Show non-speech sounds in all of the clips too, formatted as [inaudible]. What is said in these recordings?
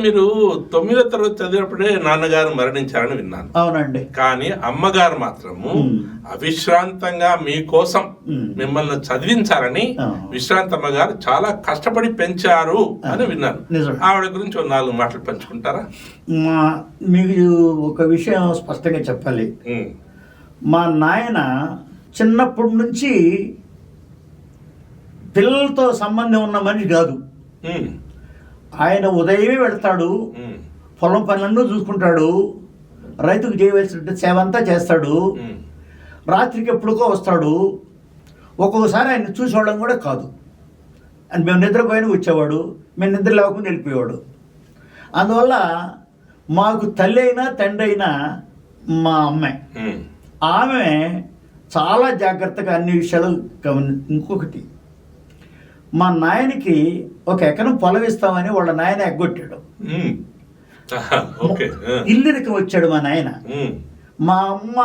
మీరు తొమ్మిదో తరగతి చదివినప్పుడే నాన్నగారు మరణించారని విన్నాను అవునండి కానీ అమ్మగారు మాత్రము. అవిశ్రాంతంగా మీకోసం మ్మ్. మిమ్మల్ని చదివించాలని ఆ. విశ్రాంతమ్మ గారు చాలా కష్టపడి పెంచారు అని విన్నాను. ఆవిడ గురించి నాలుగు మాటలు పంచుకుంటారా మా మీకు ఒక విషయం స్పష్టంగా చెప్పాలి. మా నాయన చిన్నప్పటి నుంచి పిల్లలతో సంబంధం ఉన్న మనిషి కాదు. ఆయన ఉదయమే వెళ్తాడు. పొలం పనులన్నీ చూసుకుంటాడు. రైతుకు చేయవలసిన సేవ అంతా చేస్తాడు. రాత్రికి ఎప్పుడుకో వస్తాడు. ఒక్కొక్కసారి ఆయన చూసేవాళ్ళం కూడా కాదు. అని మేము నిద్రపోయిన వచ్చేవాడు. మేము నిద్ర లేకుండా వెళ్ళిపోయేవాడు. అందువల్ల మాకు తల్లి అయినా తండ్రి అయినా మా అమ్మాయి మ్మ్. ఆమె చాలా జాగ్రత్తగా అన్ని విషయాలు గమని ఇంకొకటి. మా నాయనకి ఒక ఎకరం పొలం ఇస్తామని వాళ్ళ నాయన ఎగ్గొట్టాడు. [laughs] ఇల్లురికి వచ్చాడు మా నాయన. మా అమ్మ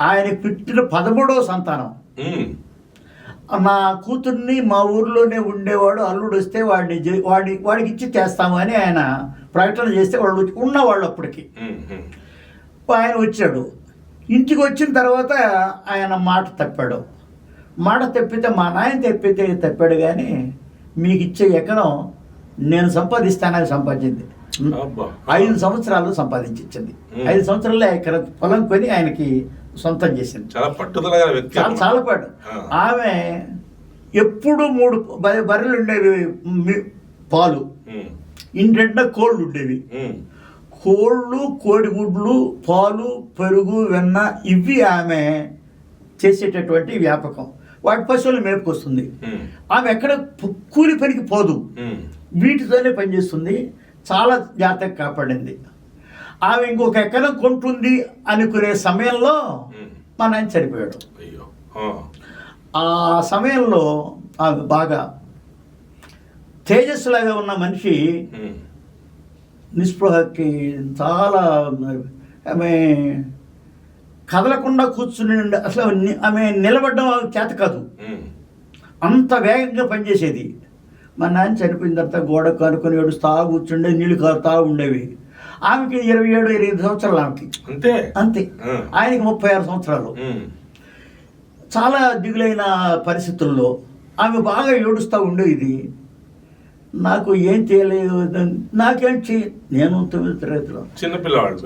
ఆయన పుట్టిన పదమూడవ సంతానం. నా కూతుర్ని మా ఊర్లోనే ఉండేవాడు అల్లుడు వస్తే వాడిని వాడి వాడికి ఇచ్చి చేస్తామని ఆయన ప్రకటన చేస్తే వాళ్ళు ఉన్నవాళ్ళు అప్పటికి. ఆయన వచ్చాడు ఇంటికి వచ్చిన తర్వాత ఆయన మాట తప్పాడు మాట తప్పితే మా నాయన తప్పితే తప్పాడు కానీ మీకు ఇచ్చే ఎకరం నేను సంపాదిస్తానని సంపాదించింది. ఐదు సంవత్సరాలు సంపాదించి ఇచ్చింది Hmm. ఐదు సంవత్సరాల్లో ఎకరం పొలం కొని ఆయనకి సొంతం చేసింది చాలా పట్టుదల చాలా. చాలా ఆ. ఆమె ఎప్పుడు మూడు బర్రె- బర్రెలు ఉండేవి పాలు. ఇంటింట కోళ్ళు ఉండేవి. కోళ్ళు కోడిగుడ్లు పాలు పెరుగు వెన్న ఇవి ఆమె చేసేటటువంటి వ్యాపకం వాటి పశువులు మేపుకొస్తుంది. ఆమె ఎక్కడ కూలి పనికి పోదు. వీటితోనే పనిచేస్తుంది చాలా జాగ్రత్తగా కాపాడింది ఆమె ఇంకొక ఎకరం కొంటుంది అనుకునే సమయంలో మ్మ్. మా నాయన చనిపోయాడు అయ్యో ఆ. సమయంలో ఆమె బాగా తేజస్సులాగా ఉన్న మనిషి. నిస్పృహకి చాలా ఆమె కదలకుండా కూర్చుని అసలు ఆమె నిలబడడం చేత కాదు. అంత వేగంగా పనిచేసేది. మా నాన్న చనిపోయిన తర్వాత గోడ కానుకొని ఏడుస్తా కూర్చుండే నీళ్ళు కారుతా ఉండేవి. ఆమెకి ఇరవై ఏడు ఇరవై ఐదు సంవత్సరాలు ఆమెకి. అంతే? అంతే. ఆయనకి ముప్పై ఆరు సంవత్సరాలు. చాలా దిగులైన పరిస్థితుల్లో ఆమె బాగా ఏడుస్తూ ఉండేది. నాకు ఏం చేయలేదు నాకేం చేయ నేను తొమ్మిది తరగతిలో. చిన్నపిల్లవాడు.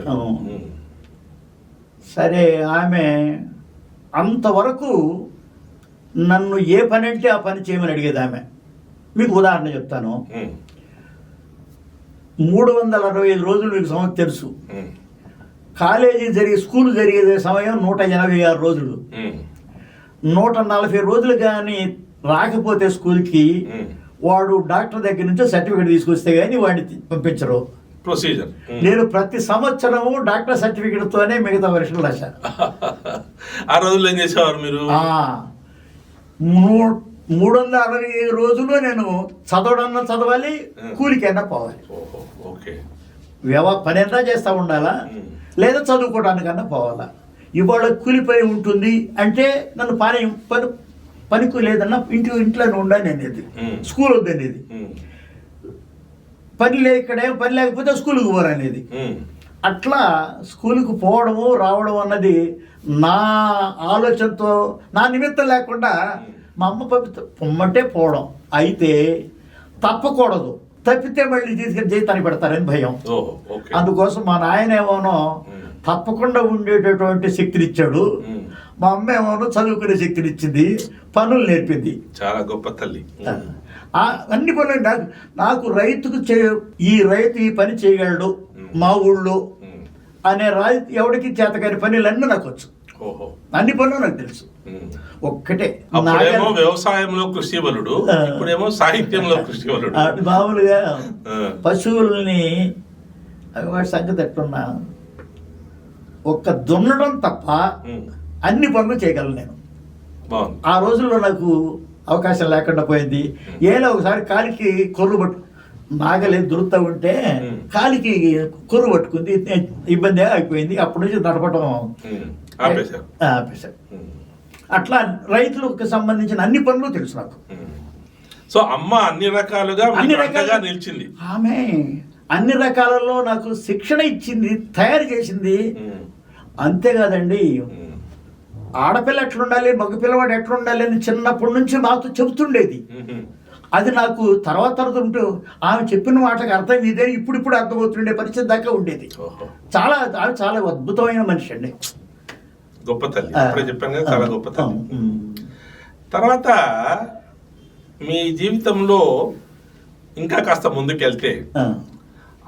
సరే ఆమె అంతవరకు నన్ను ఏ పని అంటే ఆ పని చేయమని అడిగేది ఆమె మీకు ఉదాహరణ చెప్తాను. మూడు వందల అరవై ఐదు రోజులు మీకు సంవత్సరం తెలుసు. కాలేజీ జరిగే స్కూల్ జరిగే సమయం నూట ఎనభై ఆరు రోజులు. నూట నలభై రోజులు కానీ రాకపోతే స్కూల్కి. వాడు డాక్టర్ దగ్గర నుంచి సర్టిఫికేట్ తీసుకొస్తే కానీ వాడిని పంపించరు ప్రొసీజర్ మ్మ్. నేను ప్రతి సంవత్సరము డాక్టర్ సర్టిఫికేట్తోనే మిగతా వర్షాలు రాశాను. [laughs] ఆ రోజుల్లో ఏం చేసేవారు మీరు? మూడు వందల అరవై ఐదు రోజులు నేను చదవడన్నా చదవాలి కూలికైనా పోవాలి. ఓహో ఓకే. వ్యవ పని ఎంత చేస్తూ ఉండాలా? మ్మ్. లేదా చదువుకోవడానికన్నా పోవాలా? ఇవాళ కూలిపై ఉంటుంది అంటే నన్ను పని పని పనికి లేదన్నా ఇంటి ఇంట్లోనే ఉండాలి అనేది. స్కూల్ వద్దనేది. పని లే ఇక్కడే పని లేకపోతే స్కూల్కి పోరనేది. మ్మ్. అట్లా స్కూల్కి పోవడము రావడం అన్నది నా ఆలోచనతో నా నిమిత్తం లేకుండా మా అమ్మ పంపితే పొమ్మంటే పోవడం. అయితే తప్పకూడదు. తప్పితే మళ్ళీ తీసుకెళ్ళి జీతానికి పెడతారని భయం. అందుకోసం మా నాయన ఏమోనో. తప్పకుండా ఉండేటటువంటి శక్తిని ఇచ్చాడు మ్మ్. మా అమ్మ ఏమోనో చదువుకునే శక్తిని ఇచ్చింది పనులు నేర్పింది. చాలా గొప్ప తల్లి. అన్ని పనులు నాకు నాకు రైతుకు చే ఈ రైతు ఈ పని చేయగలడు మా ఊళ్ళో. అనే రైతు ఎవరికి చేతకాని పనులన్నీ నాకు వచ్చు ఓహో అన్ని పనులు నాకు తెలుసు. ఒక్కటే అప్పుడేమో వ్యవసాయంలో కృషి బలుడు. ఇప్పుడేమో సాహిత్యంలో కృషి బలుడు మామూలుగా. పశువుల్ని వాటి సంగతి ఎట్లున్నా ఒక్క దున్నడం తప్ప. అన్ని పనులు చేయగలను నేను ఆ రోజుల్లో నాకు అవకాశం లేకుండా పోయింది. ఏదో ఒకసారి కాలికి కొర్రు పట్టు నాగలే దురుతా ఉంటే. కాలికి కొర్రు పట్టుకుంది ఇబ్బంది అయిపోయింది. అప్పటి నుంచి నడపడం. ఆపేశారు. అట్లా రైతులకు సంబంధించిన అన్ని పనులు తెలుసు నాకు. సో అమ్మ అన్ని రకాలుగా అన్ని రకాలుగా నిలిచింది. ఆమె అన్ని రకాలలో నాకు శిక్షణ ఇచ్చింది తయారు చేసింది. అంతేకాదండి ఆడపిల్ల ఎట్లుండాలి మగ పిల్లవాడు ఎట్లుండాలి అని చిన్నప్పటి నుంచి నాతో చెబుతుండేది. అది నాకు తర్వాత తర్వాత ఉంటూ ఆమె చెప్పిన మాటకు అర్థం ఇదే ఇప్పుడు ఇప్పుడు అర్థమవుతుండే పరిస్థితి దాకా ఉండేది. చాలా ఆమె చాలా అద్భుతమైన మనిషి అండి. గొప్ప తల్లి. చెప్పాను కదా చాలా గొప్ప తల్లి. తర్వాత మీ జీవితంలో ఇంకా కాస్త ముందుకెళ్తే.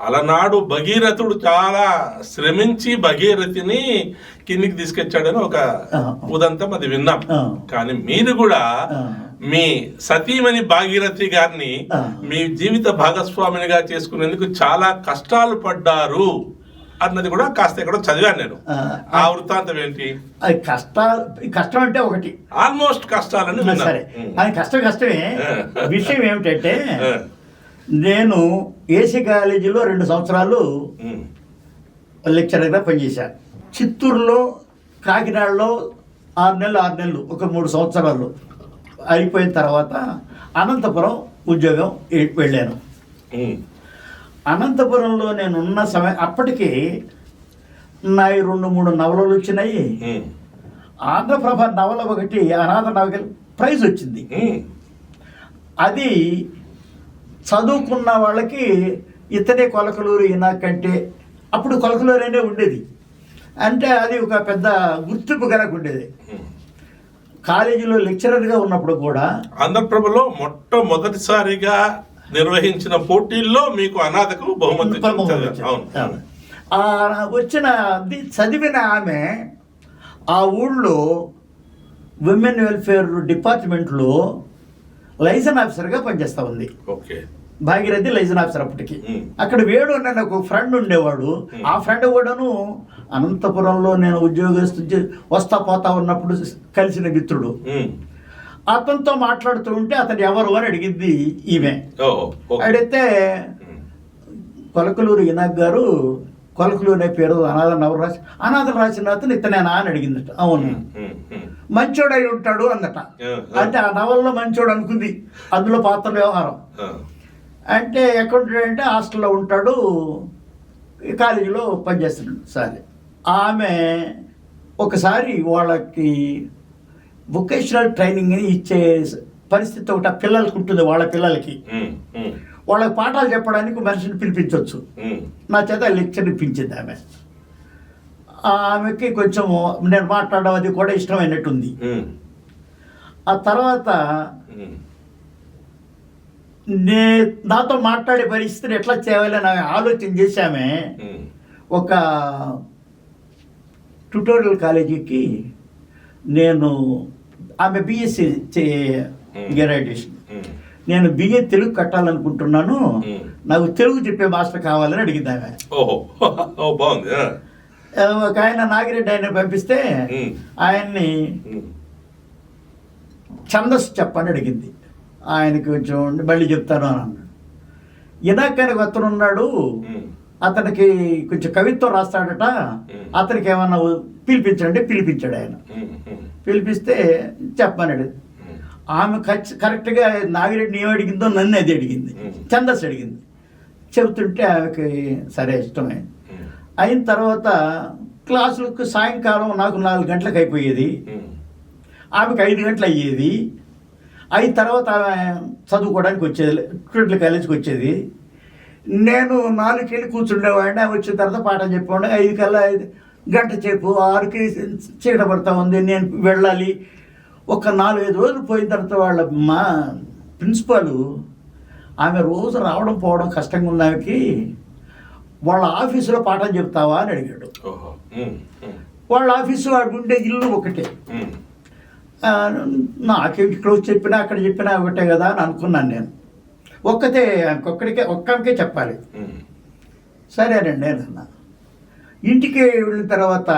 అలనాడు భగీరథుడు చాలా శ్రమించి భగీరథిని కిందికి తీసుకొచ్చాడని ఒక. ఉదంతం అది విన్నాం. కానీ మీరు కూడా. మీ సతీమణి భాగీరథి గారిని. మీ జీవిత భాగస్వామినిగా చేసుకునేందుకు చాలా కష్టాలు పడ్డారు అన్నది కూడా కాస్త ఎక్కడో చదివాను నేను ఆ. వృత్తాంతం ఏంటి అది కష్టాలు కష్టం అంటే ఒకటి ఆల్మోస్ట్ కష్టాలని. సరే. అది కష్టం కష్టమే విషయం ఏమిటంటే. నేను ఏసీ కాలేజీలో రెండు సంవత్సరాలు. లెక్చరర్గా పనిచేశాను చిత్తూరులో కాకినాడలో ఆరు నెలలు ఆరు నెలలు ఒక మూడు సంవత్సరాలు అయిపోయిన తర్వాత అనంతపురం ఉద్యోగం వెళ్ళాను. అనంతపురంలో నేను ఉన్న సమయం అప్పటికి నా ఈ రెండు మూడు నవలలు వచ్చినాయి. ఆంధ్రప్రభ నవల ఒకటి అనాథ నవల ప్రైజ్ వచ్చింది. అది చదువుకున్న వాళ్ళకి ఇతనే కొలకలూరు ఈయన కంటే అప్పుడు కొలకలూరు అనే ఉండేది. అంటే అది ఒక పెద్ద గుర్తింపు కనుక ఉండేది. కాలేజీలో లెక్చరర్గా ఉన్నప్పుడు కూడా ఆంధ్రప్రభలో మొట్టమొదటిసారిగా నిర్వహించిన పోటీల్లో మీకు అనాథకు బహుమతి వచ్చిన చదివిన ఆమె ఆ ఊళ్ళో విమెన్ వెల్ఫేర్ డిపార్ట్మెంట్లో లైసన్ ఆఫీసర్గా పనిచేస్తూ ఉంది భాగీరథి లైసన్ ఆఫీసర్ అప్పటికి. అక్కడ వేడు అన్న నాకు ఒక ఫ్రెండ్ ఉండేవాడు. ఆ ఫ్రెండ్ కూడాను అనంతపురంలో నేను ఉద్యోగస్తు వస్తా పోతా ఉన్నప్పుడు కలిసిన మిత్రుడు. అతనితో మాట్లాడుతూ ఉంటే అతను ఎవరు అని అడిగింది ఈమె అడిగితే. కొలకలూరు ఇనాక్ గారు కొలకలూరు అనే పేరు అనాథ నవరు రాసి అనాథలు రాసిన అతను ఇతనేనా అని అడిగిందట అవును. మంచోడై ఉంటాడు అందట. అంటే ఆ నవల్లో మంచోడు అనుకుంది అందులో పాత్ర వ్యవహారం. అంటే ఎక్కడ ఉంటాడు అంటే హాస్టల్లో ఉంటాడు కాలేజీలో పనిచేస్తున్నాడు సరే ఆమె ఒకసారి వాళ్ళకి వొకేషనల్ ట్రైనింగ్ ఇచ్చే పరిస్థితి ఒకటి ఆ పిల్లలకి ఉంటుంది వాళ్ళ పిల్లలకి. వాళ్ళకి పాఠాలు చెప్పడానికి మనిషిని పిలిపించవచ్చు. నా చేత లెక్చర్ ఇప్పించింది ఆమె ఆమెకి కొంచెం నేను మాట్లాడడం అది కూడా ఇష్టమైనట్టుంది. ఆ తర్వాత. నే నాతో మాట్లాడే పరిస్థితిని ఎట్లా చేయాలని ఆమె ఆలోచన చేశామే. ఒక ట్యూటోరియల్ కాలేజీకి నేను ఆమె బిఎస్సి Hmm. గ్రాడ్యుయేషన్. నేను బిఏ తెలుగు కట్టాలనుకుంటున్నాను. నాకు తెలుగు చెప్పే మాస్టర్ కావాలని అడిగింది [laughs] ఆమె ఒక ఆయన నాగిరెడ్డి ఆయన పంపిస్తే. ఆయన్ని. ఛందస్సు చెప్పని అడిగింది ఆయనకి కొంచెం మళ్ళీ చెప్తాను అని అన్నాడు ఇనాకని అతను ఉన్నాడు. అతనికి కొంచెం కవిత్వం రాస్తాడట. అతనికి ఏమన్నా పిలిపించండి పిలిపించాడు ఆయన. పిలిపిస్తే చెప్పమన్నాడు ఉమ్. ఆమె ఖచ్చి కరెక్ట్గా నాగిరెడ్డిని ఏం అడిగిందో నన్ను అది అడిగింది. ఛందస్సు అడిగింది చెబుతుంటే ఆమెకి సరే ఇష్టమే. అయిన తర్వాత క్లాసులకు సాయంకాలం నాకు నాలుగు గంటలకు అయిపోయేది. ఆమెకు ఐదు గంటలు అయ్యేది అయిన తర్వాత ఆమె చదువుకోవడానికి వచ్చేది ట్యూటల్ కాలేజీకి వచ్చేది నేను నాలుగుకి వెళ్ళి కూర్చుండేవాడిని ఆమె వచ్చిన తర్వాత పాఠం చెప్పేవాడిని ఐదు కల్లా ఐదు గంట సేపు ఆరుకి చీకట పడతా ఉంది నేను వెళ్ళాలి ఒక నాలుగైదు రోజులు పోయిన తర్వాత వాళ్ళ మా ప్రిన్సిపాల్ ఆమె రోజు రావడం పోవడం కష్టంగా ఆమెకి. వాళ్ళ ఆఫీసులో పాఠం చెప్తావా అని అడిగాడు. వాళ్ళ ఆఫీసు ఉండే ఇల్లు ఒకటే. నాకే క్లోజ్ చెప్పినా అక్కడ చెప్పినా ఒకటే కదా అని అనుకున్నాను నేను. ఒక్కతే ఒక్కడికే ఒక్కడికే చెప్పాలి. సరేనండి నేను అన్నా. ఇంటికి వెళ్ళిన తర్వాత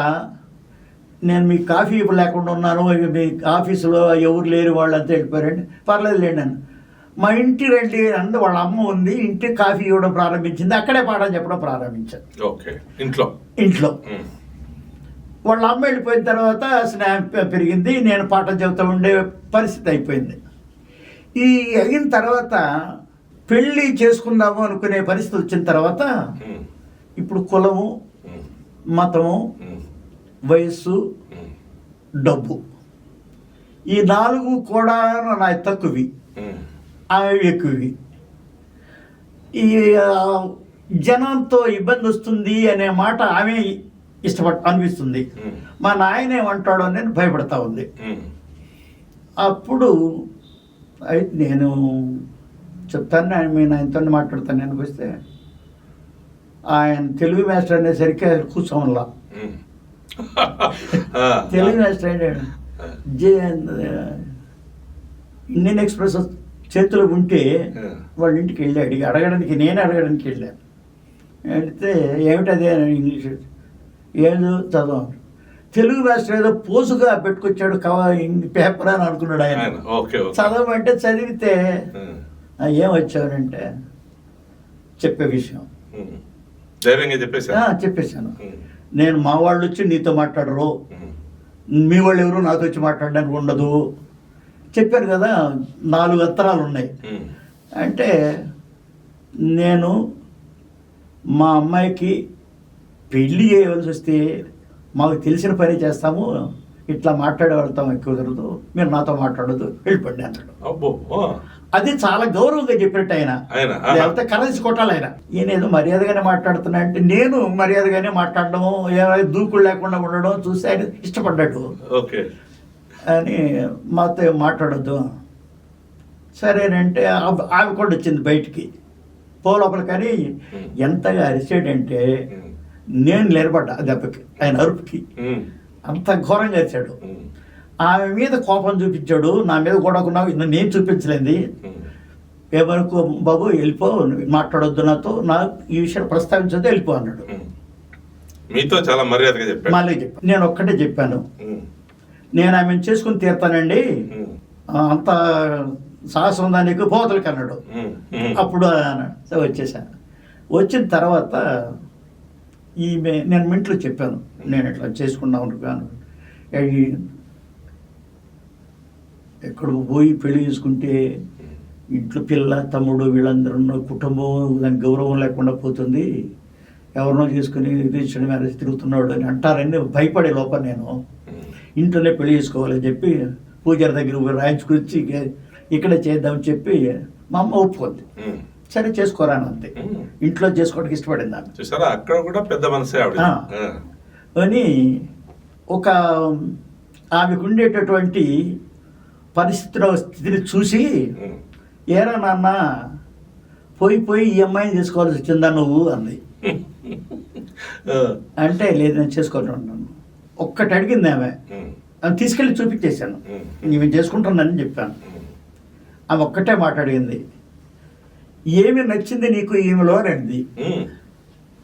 నేను మీ కాఫీ లేకుండా ఉన్నాను మీ ఆఫీసులో ఎవరు లేరు వాళ్ళు అంతా వెళ్ళిపోయారండి. పర్లేదు లేండి అని మా ఇంటి రండి అంటే వాళ్ళ అమ్మ ఉంది ఇంటికి కాఫీ ఇవ్వడం ప్రారంభించింది అక్కడే పాఠం చెప్పడం ప్రారంభించాను ఓకే ఇంట్లో? ఇంట్లో. వాళ్ళ అమ్మ వెళ్ళిపోయిన తర్వాత స్నేహం పెరిగింది నేను పాఠం చెబుతూ ఉండే పరిస్థితి అయిపోయింది. ఈ అయిన తర్వాత పెళ్ళి చేసుకుందాము అనుకునే పరిస్థితి వచ్చిన తర్వాత ఇప్పుడు కులము మతము వయస్సు డబ్బు. ఈ నాలుగు కూడా నా తక్కువి ఆమె ఎక్కువవి. ఈ జనంతో ఇబ్బంది వస్తుంది అనే మాట ఆమె ఇష్టపడ అనిపిస్తుంది. మా నాయన ఏమంటాడో నేను భయపడతా ఉంది. అప్పుడు అయితే నేను చెప్తాను ఆయన మీ నాయనతో మాట్లాడతాను నేను వస్తే ఆయన తెలుగు మాస్టర్ అనేసరికి ఆయన కూర్చోమల్లా తెలుగు జే ఇండియన్ ఎక్స్ప్రెస్ చేతిలో ఉంటే. వాళ్ళ ఇంటికి వెళ్ళాడు. అడగడానికి నేను అడగడానికి వెళ్ళాను. వెళితే ఏమిటది అని ఇంగ్లీష్. ఏదో చదవ తెలుగు మాస్టర్ ఏదో పోసుగా పెట్టుకొచ్చాడు కవ పేపర్ అని అనుకున్నాడు ఆయన. చదవమంటే చదివితే ఉమ్, "ఆ, ఏం వచ్చావనంటే చెప్పే విషయం. ఉమ్. ధైర్యంగా చెప్పేసా "ఆ, చెప్పేశాను. నేను మా వాళ్ళు వచ్చి నీతో మాట్లాడరు. మీ వాళ్ళు ఎవరు నాతో వచ్చి మాట్లాడడానికి ఉండదు. చెప్పాను కదా నాలుగు అత్తరాలు ఉన్నాయి. అంటే నేను మా అమ్మాయికి పెళ్ళి చేయవలసి వస్తే మాకు తెలిసిన పని చేస్తాము. ఇట్లా మాట్లాడే వెళ్తాం ఎక్కువ కుదరదు. మీరు నాతో మాట్లాడదు వెళ్ళిపోండి అన్నాడు. అబ్బో ఓ, అది చాలా గౌరవంగా చెప్పినట్టు ఆయన. లేకపోతే కరెన్సీ కొట్టాలి ఆయన ఈయన ఏదో మర్యాదగానే మాట్లాడుతున్నా అంటే నేను మర్యాదగానే మాట్లాడడం ఏమైనా దూకుడు లేకుండా ఉండడం చూసి ఆయన ఇష్టపడ్డాడు. ఓకే. అని మాతో మాట్లాడొద్దు. సరేనంటే ఆమె కూడా వచ్చింది బయటికి. పోలోపల కానీ. ఎంతగా అరిచాడంటే నేను నిలబడ్డా దెబ్బకి ఆయన అరుపుకి. అంత ఘోరంగా అరిచాడు. ఆమె మీద కోపం చూపించాడు నా మీద గొడవకున్నావు నేను చూపించలేంది. ఉమ్. ఏమనుకో బాబు వెళ్ళిపో మాట్లాడొద్దు నాతో నా ఈ విషయం ప్రస్తావించొద్దు వెళ్ళిపో అన్నాడు. ఉమ్. మీతో చాలా మర్యాదగా చెప్పాడు. మళ్ళీ చెప్పాను. నేను ఒక్కటే చెప్పాను. ఉమ్, నేను ఆమెను చేసుకుని తీరుతానండి. అంత సాహసం ఉందా నీకు? పోతలకి అన్నాడు. అప్పుడు అన్నాడు సరే వచ్చేసా. వచ్చిన తర్వాత ఈమె నేను మింట్లో చెప్పాను. నేను ఇట్లా చేసుకున్నాను అనుకున్నాను ఈ- ఎక్కడ పోయి పెళ్ళి చేసుకుంటే ఇంట్లో పిల్ల తమ్ముడు వీళ్ళందరూ కుటుంబం దానికి గౌరవం లేకుండా పోతుంది. ఎవరినో చేసుకుని రిజిస్టర్ మ్యారేజ్ తిరుగుతున్నాడు అని అంటారని భయపడే లోపల నేను ఇంట్లోనే పెళ్ళి చేసుకోవాలని చెప్పి పూజారి దగ్గర రాయించుకొచ్చి ఇక ఇక్కడే చేద్దామని చెప్పి మా అమ్మ ఒప్పుకుంది. సరే చేసుకోరాను అంతే. ఇంట్లో చేసుకోవడానికి ఇష్టపడింది ఆమె. చూసారా? అక్కడ కూడా పెద్ద మనసే. అని ఒక ఆమెకు ఉండేటటువంటి పరిస్థితిలో స్థితిని చూసి ఏరా నాన్న పోయి పోయి ఈ అమ్మాయిని చేసుకోవాల్సి వచ్చిందా నువ్వు? అంది. అంటే లేదు నేను చేసుకోవాలన్నాను ఒక్కటి అడిగింది ఆమె. తీసుకెళ్ళి చూపించేశాను. నేను చేసుకుంటానని చెప్పాను. ఆమె ఒక్కటే మాట్లాడింది ఏమి నచ్చింది నీకు ఈమెలో? అని అడిగింది ఉమ్,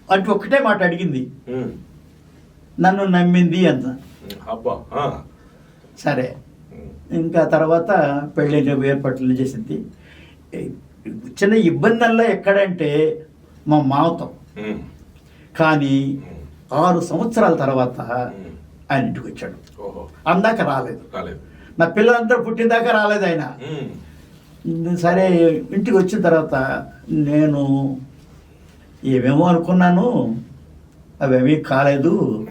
అంటే ఒక్కటే మాట అడిగింది. నన్ను నమ్మింది అంత. సరే. ఇంకా తర్వాత పెళ్ళి ఏర్పాట్లు చేసింది. చిన్న ఇబ్బంది ఎక్కడంటే మా మావతం. కానీ ఆరు సంవత్సరాల తర్వాత. ఆయన ఇంటికి వచ్చాడు. అందాక రాలేదు. రాలేదు. నా పిల్లలందరూ పుట్టిందాకా రాలేదు ఆయన. సరే ఇంటికి వచ్చిన తర్వాత నేను ఏమేమో అనుకున్నాను అవేమీ కాలేదు.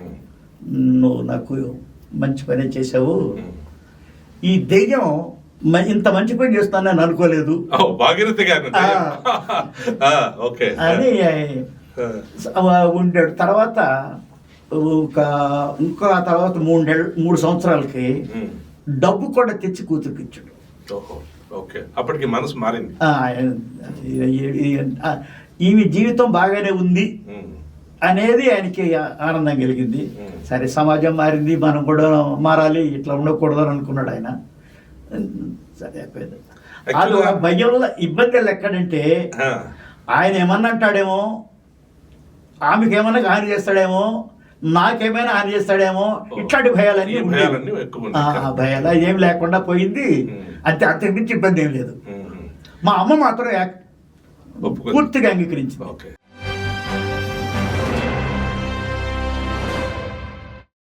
నువ్వు నాకు మంచి పని చేసావు. ఈ మ- ఇంత మంచి పని చేస్తానని అనుకోలేదు. భాగీరథి గారు [laughs] ఓకే. అని ఉండాడు. తర్వాత ఒక ఇంకా తర్వాత మూడేళ్ళు మూడు సంవత్సరాలకి డబ్బు కూడా తెచ్చి కూతురికి ఇచ్చాడు ఓకే. అప్పటికి మనసు మారింది. ఈమె జీవితం బాగానే ఉంది. అనేది ఆయనకి ఆనందం కలిగింది. సరే సమాజం మారింది మనం కూడా మారాలి ఇట్లా ఉండకూడదు అని అనుకున్నాడు ఆయన. సరే అయిపోయింది. ఒక భయంలో ఇబ్బందులు ఎక్కడంటే ఆయన ఏమన్నా అంటాడేమో ఆమెకి ఏమన్నా హాని చేస్తాడేమో నాకేమైనా హాని చేస్తాడేమో ఇట్లాంటి భయాలన్నీ భయాలు ఏం లేకుండా పోయింది. అంతే అంతకు మించి ఇబ్బంది ఏం లేదు. మా అమ్మ మాత్రం. పూర్తిగా అంగీకరించింది. ఓకే.